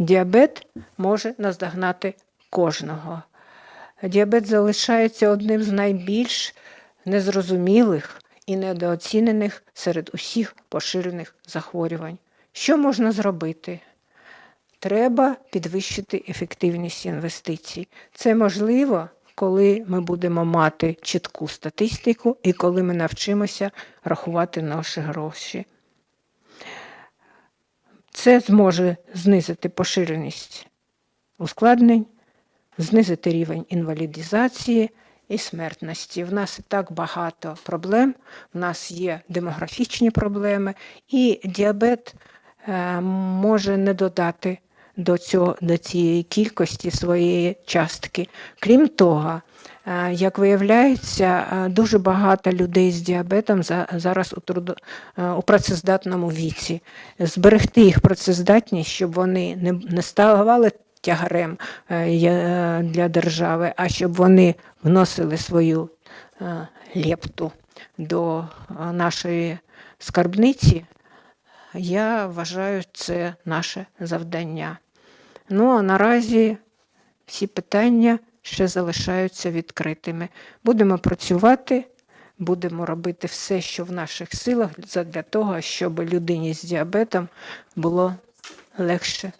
Діабет може наздогнати кожного. Діабет залишається одним з найбільш незрозумілих і недооцінених серед усіх поширених захворювань. Що можна зробити? Треба підвищити ефективність інвестицій. Це можливо, коли ми будемо мати чітку статистику і коли ми навчимося рахувати наші гроші. Це зможе знизити поширеність ускладнень, знизити рівень інвалідизації і смертності. В нас і так багато проблем, в нас є демографічні проблеми, і діабет е, може не додати до, цього, до цієї кількості своєї частки. Крім того, е, як виявляється, е, дуже багато людей з діабетом за- зараз у, трудо, е, у працездатному віці. Зберегти їх працездатність, щоб вони не, не ставали тягарем для держави, а щоб вони вносили свою лепту до нашої скарбниці, я вважаю, це наше завдання. Ну а наразі всі питання ще залишаються відкритими. Будемо працювати, будемо робити все, що в наших силах, для того, щоб людині з діабетом було легше